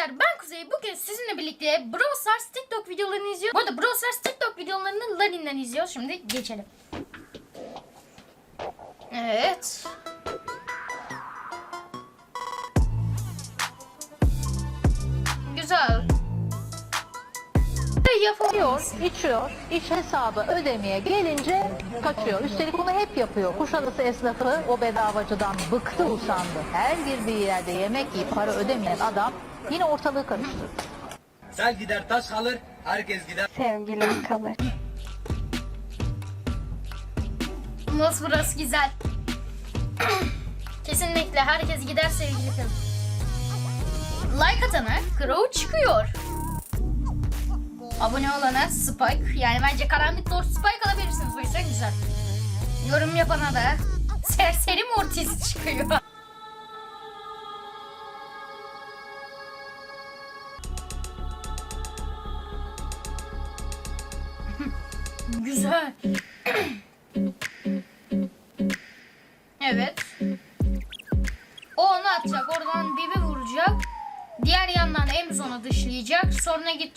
arkadaşlar ben Kuzey. Bugün sizinle birlikte Brawl Stars TikTok videolarını izliyoruz. Bu arada Brawl Stars TikTok videolarını Larin'den izliyoruz. Şimdi geçelim. Evet. Yapamıyor. Yiyor, içiyor, iş hesabı ödemeye gelince kaçıyor. Üstelik bunu hep yapıyor. Kuşadası esnafı o bedavacıdan bıktı usandı. Her girdiği yerde yemek yiyip para ödemeyen adam yine ortalığı karıştırdı. Sel gider taş kalır, herkes gider. sevgilim kalır. Nasıl burası güzel. Kesinlikle herkes gider sevgili kız. Like atana Crow çıkıyor. Abone olana Spike. Yani bence karanlık doğru Spike alabilirsiniz. O yüzden güzel. Yorum yapana da Serseri Mortis çıkıyor. güzel.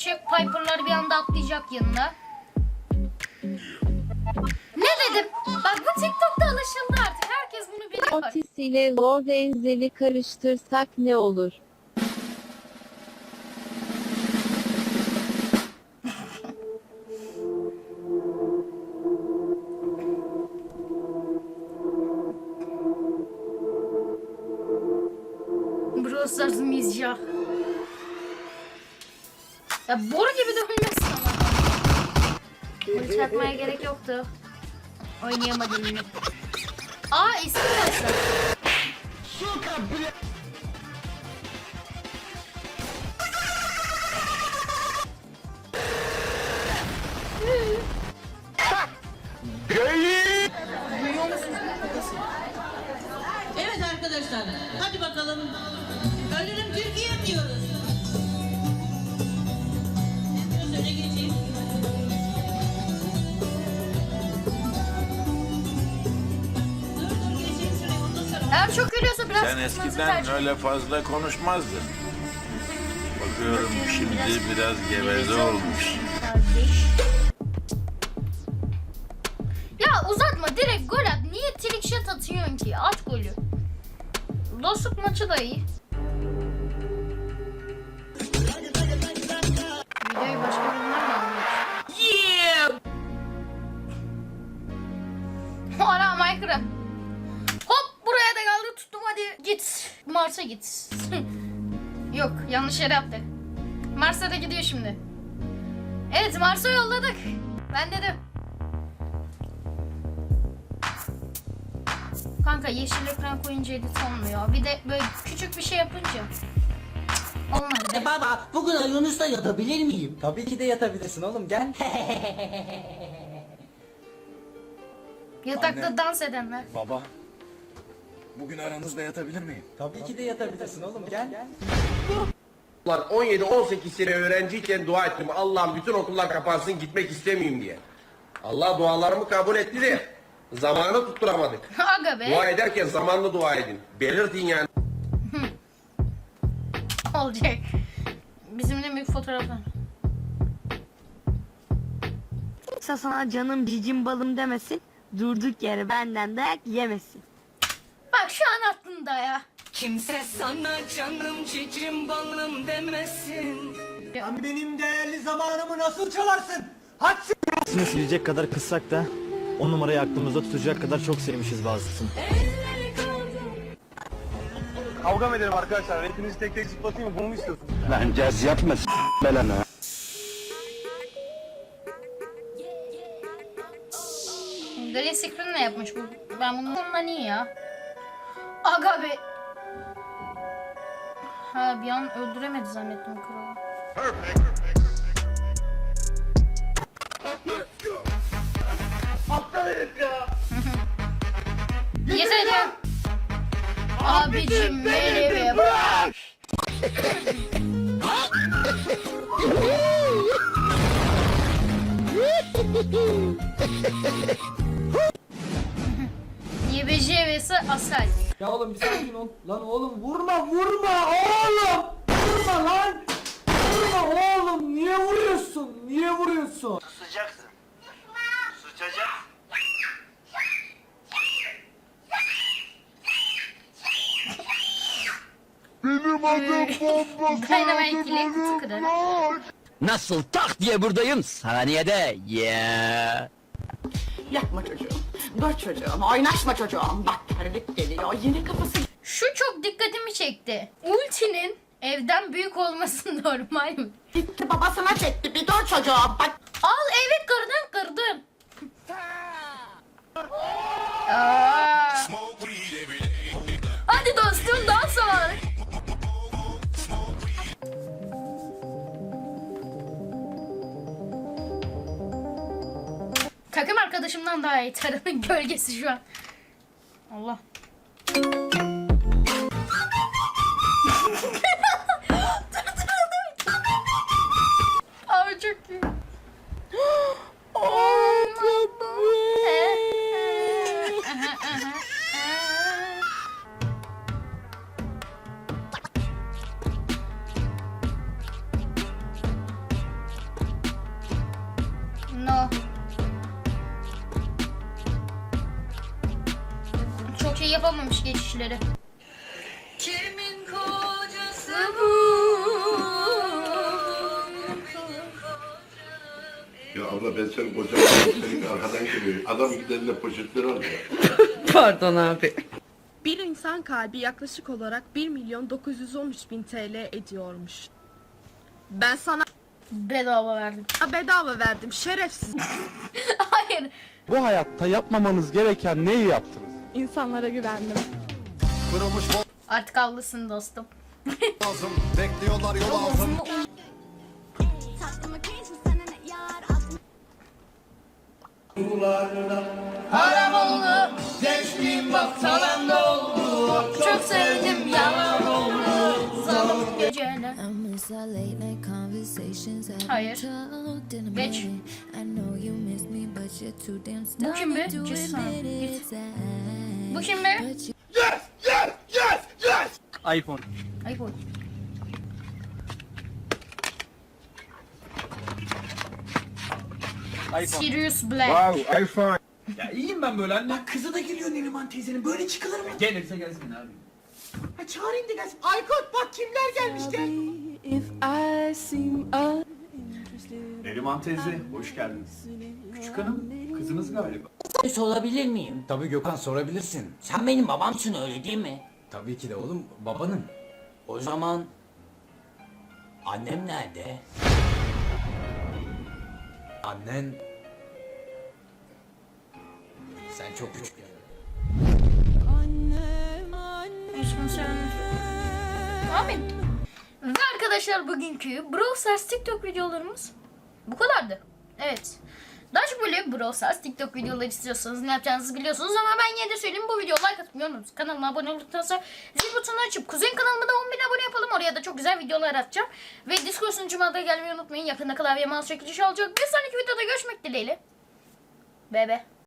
Gidecek. Piper'lar bir anda atlayacak yanına. Ne dedim? Bak bu TikTok'ta alışıldı artık. Herkes bunu biliyor. Otis ile Lord Enzel'i karıştırsak ne olur? Brawl mizya. Ya boru gibi dönmesin ama. Bunu çakmaya gerek yoktu. Oynayamadım yine. Aa isim yazdı. Evet arkadaşlar, hadi bakalım. Ölürüm Türkiye diyoruz? Eğer çok gülüyorsa biraz Sen kısmanızı eskiden tercih öyle fazla konuşmazdın. Bakıyorum şimdi biraz geveze olmuş. Kardeş. Ya uzatma direkt gol at. Niye trick shot atıyorsun ki? At golü. Dostluk maçı da iyi. Videoyu başka birinden mi alıyorsun? Yeah! Ara Minecraft. Mars'a git. Yok yanlış yere yaptık. Mars'a da gidiyor şimdi. Evet Mars'a yolladık. Ben dedim. Kanka yeşil ekran koyunca edit olmuyor. Bir de böyle küçük bir şey yapınca. Olmadı. E baba, bugün Yunus'ta yatabilir miyim? Tabii ki de yatabilirsin oğlum gel. Yatakta dans edenler. Baba, bugün aranızda yatabilir miyim? Tabii ki de yatabilirsin oğlum gel. Ulan 17-18 sene öğrenciyken dua ettim. Allah'ım bütün okullar kapansın gitmek istemeyeyim diye. Allah dualarımı kabul etti de zamanı tutturamadık. Aga be. Dua ederken zamanlı dua edin. Belirtin yani. Olacak. Bizim de büyük fotoğraflar. Kimse sana canım cicim balım demesin. Durduk yere benden dayak yemesin. Şu an aklımda ya. Kimse sana canım cicim balım demesin. Benim değerli zamanımı nasıl çalarsın? Hadsiz. Sını silecek kadar kıssak da o numarayı aklımızda tutacak kadar çok sevmişiz bazısını. Kavga mı edelim arkadaşlar? Hepinizi tek tek zıplatayım mı? Bunu mu istiyorsunuz? Lan caz yapma s*** belanı. Screen ne yapmış bu? Ben bunu bundan iyi ya. Aga be. Ha bir an öldüremedi zannettim kralı. Yeter ya. Abicim merhaba. bak. YBC vs Asal. Ya oğlum bir sakin ol. Lan oğlum vurma vurma oğlum. Vurma lan! Vurma oğlum! Niye vuruyorsun? Niye vuruyorsun? Susacaksın. Susacak. Dynamite ile kutu kırar. Nasıl tak diye buradayım saniyede yeah. Yapma çocuğum. Dur çocuğum. Oynaşma çocuğum. Bak terlik geliyor. Yine kafası Şu çok dikkatimi çekti. Ultinin evden büyük olması normal mi? gitti. Babasına çekti. Bir dur çocuğum. Bak Al evet kırdın kırdın. arkadaşımdan daha iyi. Tarımın gölgesi şu an. Allah. Yapamamış geçişleri. Kimin kocası bu? Ya abla ben senin kocan senin arkadan geliyor. Adam giderle poşetleri alıyor. Pardon abi. Bir insan kalbi yaklaşık olarak 1 milyon 913 bin TL ediyormuş. Ben sana Bedava verdim. bedava verdim şerefsiz. Hayır. Bu hayatta yapmamanız gereken neyi yaptınız? İnsanlara güvendim. Artık haklısın dostum. Bekliyorlar yol altında. Haram oldu. Gençliğim bak talan oldu. Çok sevdim yalan oldu. Zalim geceler. Hayır. Geç. Bu kim be? Git. Bu kim be? iPhone. Ay boy. Sirius Black. iPhone. Ya iyiyim ben böyle anne. Kızı da geliyor Neriman teyzenin. Böyle çıkılır mı? Gelirse gelsin abi. Ha çağırayım da gelsin. Aykut bak kimler gelmiş gel. Neriman teyze hoş geldiniz. Küçük hanım kızınız galiba. Sorabilir miyim? Tabii Gökhan sorabilirsin. Sen benim babamsın öyle değil mi? Tabii ki de oğlum babanın. O zaman annem nerede? Annen... Sen çok küçük. Eşimi sevmiş. Amin. Ve arkadaşlar bugünkü Brawl Stars TikTok videolarımız bu kadardı. Evet. Daha çok böyle Brawl Stars TikTok videoları istiyorsanız ne yapacağınızı biliyorsunuz ama ben yine de söyleyeyim bu videoya like atmayı. Kanalıma abone olduktan sonra zil butonunu açıp Kuzey'in kanalına da 10 bin abone yapalım. Oraya da çok güzel videolar atacağım. Ve Discord sunucuma da gelmeyi unutmayın. Yakında klavye mouse çekilişi olacak. Bir sonraki videoda görüşmek dileğiyle. Bebe.